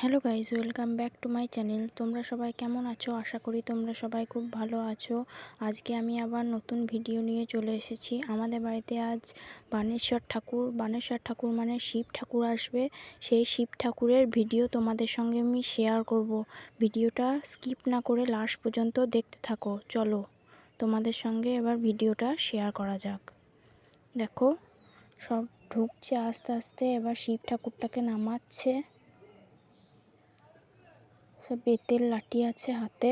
Hello guys welcome back to my channel. তোমরা সবাই কেমন আছো? আশা করি তোমরা সবাই খুব ভালো আছো। আজকে আমি আবার নতুন ভিডিও নিয়ে চলে এসেছি। আমাদের বাড়িতে আজ বানেশ্বর ঠাকুর বানেশ্বর ঠাকুর মানে শিব ঠাকুর আসবে। সেই শিব ঠাকুরের ভিডিও তোমাদের সঙ্গে আমি শেয়ার করব। ভিডিওটা স্কিপ না করে লাস্ট পর্যন্ত দেখতে থাকো। চলো, তোমাদের সঙ্গে এবার ভিডিওটা শেয়ার করা যাক। দেখো, সব ঢুকছে, আস্তে আস্তে এবার শিব ঠাকুরটাকে নামাচ্ছে। বেতের লাঠি আছে হাতে।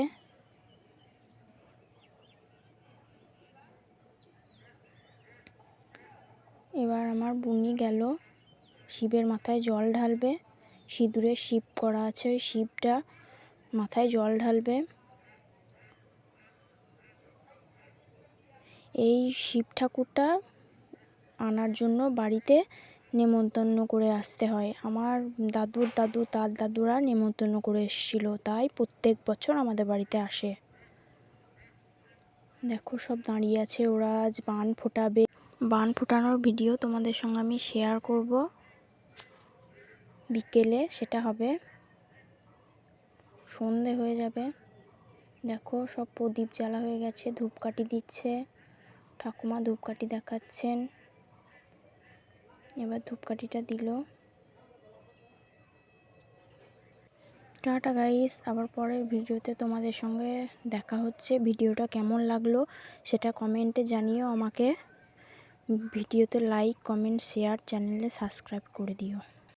এবার আমার বুনি গেল। শিবের মাথায় জল ঢালবে। সিঁদুরে শিব করা আছে ওই শিবটা। মাথায় জল ঢালবে। এই শিব ঠাকুরটা আনার জন্য বাড়িতে নেমন্তন্ন করে আসতে হয়। আমার দাদুর দাদু, তার দাদুরা নেমন্তন্ন করে এসেছিল। তাই প্রত্যেক বছর আমাদের বাড়িতে আসে। দেখো, সব দাঁড়িয়ে আছে। ওরা আজ বান ফোটাবে। বান ফোটানোর ভিডিও তোমাদের সঙ্গে আমি শেয়ার করব বিকেলে। সেটা হবে সন্ধে হয়ে যাবে। দেখো, সব প্রদীপ জ্বালা হয়ে গেছে, ধূপকাঠি দিচ্ছে। ঠাকুমা ধূপকাঠি দেখাচ্ছেন। এবার ধূপকাঠিটা দিল। টাটা গাইস, আবার পরের ভিডিওতে তোমাদের সঙ্গে দেখা হচ্ছে। ভিডিওটা কেমন লাগল সেটা কমেন্টে জানিও আমাকে। ভিডিওতে লাইক, কমেন্ট, শেয়ার, চ্যানেলে সাবস্ক্রাইব করে দিও।